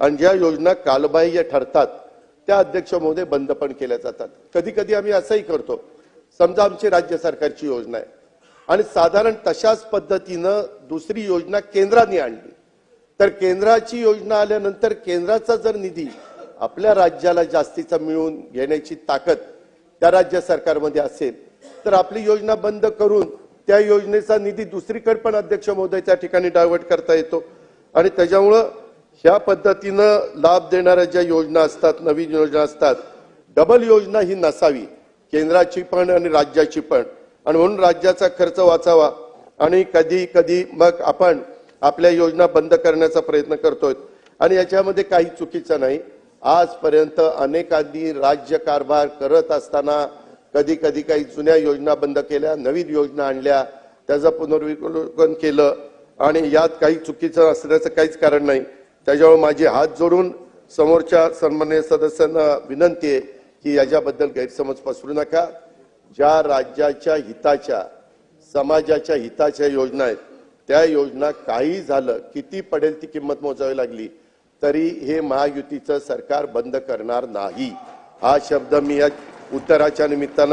आणि ज्या योजना कालबाह्य ठरतात त्या अध्यक्ष महोदय बंद पण केल्या जातात. कधी कधी आम्ही असंही करतो समजा आमची राज्य सरकारची योजना आहे. आणि साधारण तशाच पद्धतीनं दुसरी योजना केंद्राने आणली. तर केंद्राची योजना आल्यानंतर केंद्राचा जर निधी आपल्या राज्याला जास्तीचा मिळवून घेण्याची ताकद त्या राज्य सरकारमध्ये असेल तर आपली योजना बंद करून त्या योजनेचा निधी दुसरीकडे पण अध्यक्ष महोदय त्या ठिकाणी डायव्हर्ट करता येतो. आणि त्याच्यामुळं ह्या पद्धतीनं लाभ देणाऱ्या ज्या योजना असतात नवीन योजना असतात डबल योजना ही नसावी. केंद्राची पण आणि राज्याची पण. आणि म्हणून राज्याचा खर्च वाचावा. आणि कधी कधी मग आपण आपल्या योजना बंद करण्याचा प्रयत्न करतोय. आणि याच्यामध्ये काही चुकीचं नाही. आजपर्यंत अनेकांनी राज्य कारभार करत असताना कधी कधी काही जुन्या योजना बंद केल्या नवीन योजना आणल्या. त्याचं पुनर्विलोकन केलं. आणि यात काही चुकीचं असण्याचं काहीच कारण नाही. त्याच्यामुळे माझे हात जोडून समोरच्या सन्मान्य सदस्यांना विनंती आहे की याच्याबद्दल गैरसमज पसरू नका. ज्या राज्याच्या हिताच्या समाजाच्या हिताच्या योजना आहेत त्या योजना काही झालं किती पडेल ती किंमत मोजावी लागली तरी हे महायुतीचं सरकार बंद करणार नाही. हा शब्द मी या उत्तराच्या निमित्तानं